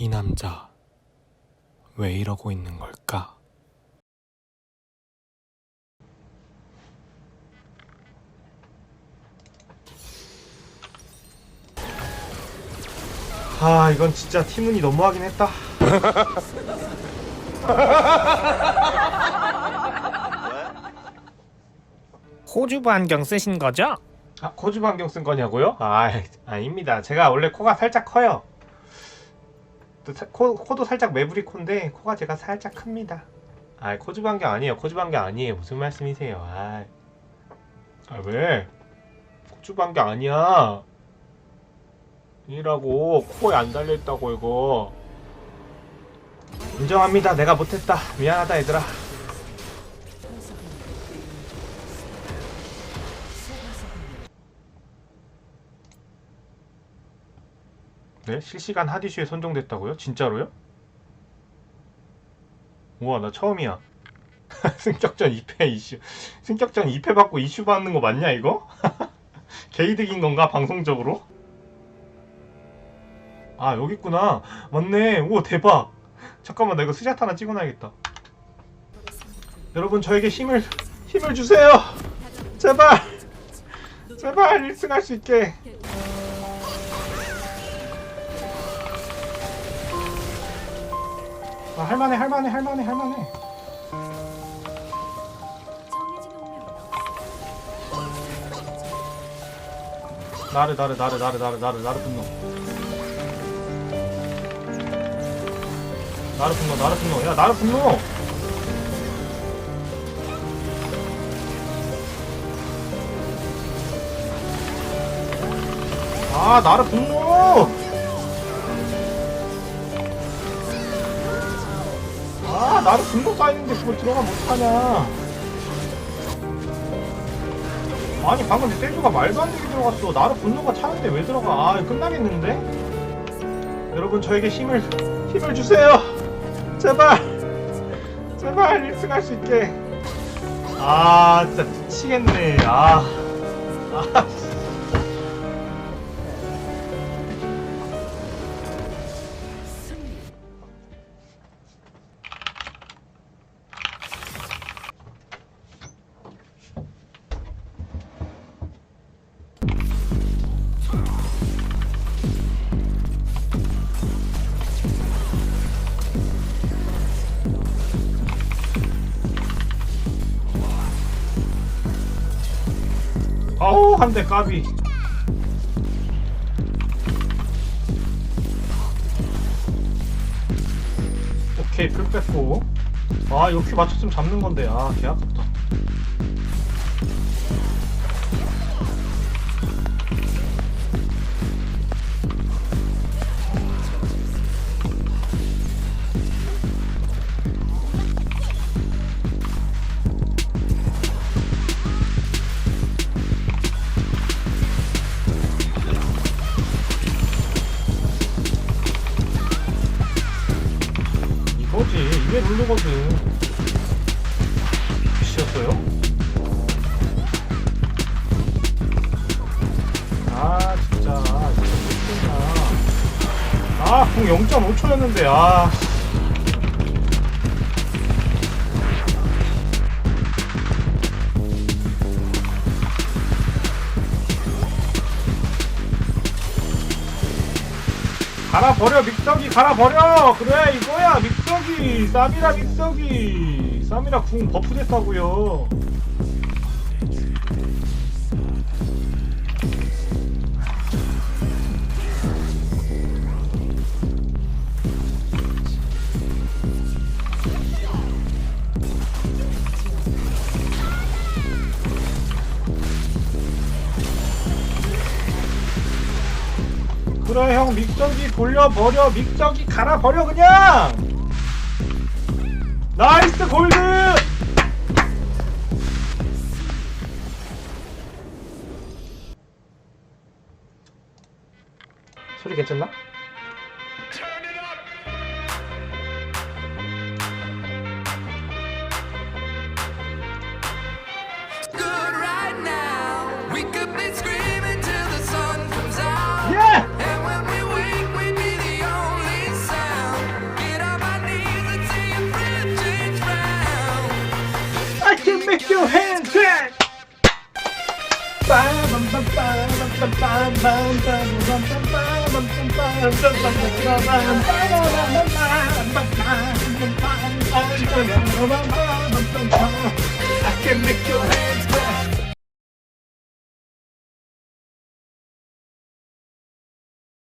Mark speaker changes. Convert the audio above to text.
Speaker 1: 이 남자 왜 이러고 있는 걸까?
Speaker 2: 아 이건 진짜 팀운이 너무하긴 했다
Speaker 1: 호주부 안경 쓰신 거죠?
Speaker 2: 아 코주 반경 쓴 거냐고요? 아 아닙니다. 제가 원래 코가 살짝 커요. 또 사- 코, 코도 살짝 매부리 코인데 코가 제가 살짝 큽니다. 아 코주 반경 아니에요. 코주 반경 아니에요. 무슨 말씀이세요? 아, 아 왜? 코주 반경 아니야. 이라고 코에 안 달려있다고 이거. 인정합니다. 내가 못했다. 미안하다 얘들아 네? 실시간 하디슈에 선정됐다고요? 진짜로요? 우와 나 처음이야 승격전 2패 이슈 승격전 2패 받고 이슈 받는 거 맞냐 이거? 개이득인 건가 방송적으로? 아 여기 있구나 맞네 오 대박 잠깐만 나 이거 스샷 하나 찍어놔야겠다 여러분 저에게 힘을 힘을 주세요 제발 제발 1승 할 수 있게 아, 할만해 할만해 할만해 할만해. 나르 나르 나르 나르 나르 나르 나르 분노. 나르 분노 나르 분노. 야 나르 분노! 아 나르 분노 나를 분노 쌓이는데 그걸 들어가면 어떡하냐. 아니 방금 내 떼주가 말도 안 되게 들어갔어. 나를 분노가 차는데 왜 들어가? 아 끝나겠는데? 여러분 저에게 힘을 힘을 주세요. 제발. 제발 1승 할 수 있게. 아 진짜 미치겠네. 아, 아 아우 한 대 까비. 오케이 풀 뺐고. 아큐 맞췄으면 잡는 건데. 아 개 아깝다 이거지? 이게 룰루거든 미쳤어요? 아 진짜. 진짜. 아궁 0.5초였는데 아 갈아 버려 믹서기 갈아 버려! 그래 이거야! 믹서기! 쌈이라 믹서기! 쌈이라 궁 버프 됐다고요 그래 형 믹서기 돌려버려. 믹서기 갈아버려 그냥. 나이스 골드! 소리 괜찮나? Bye.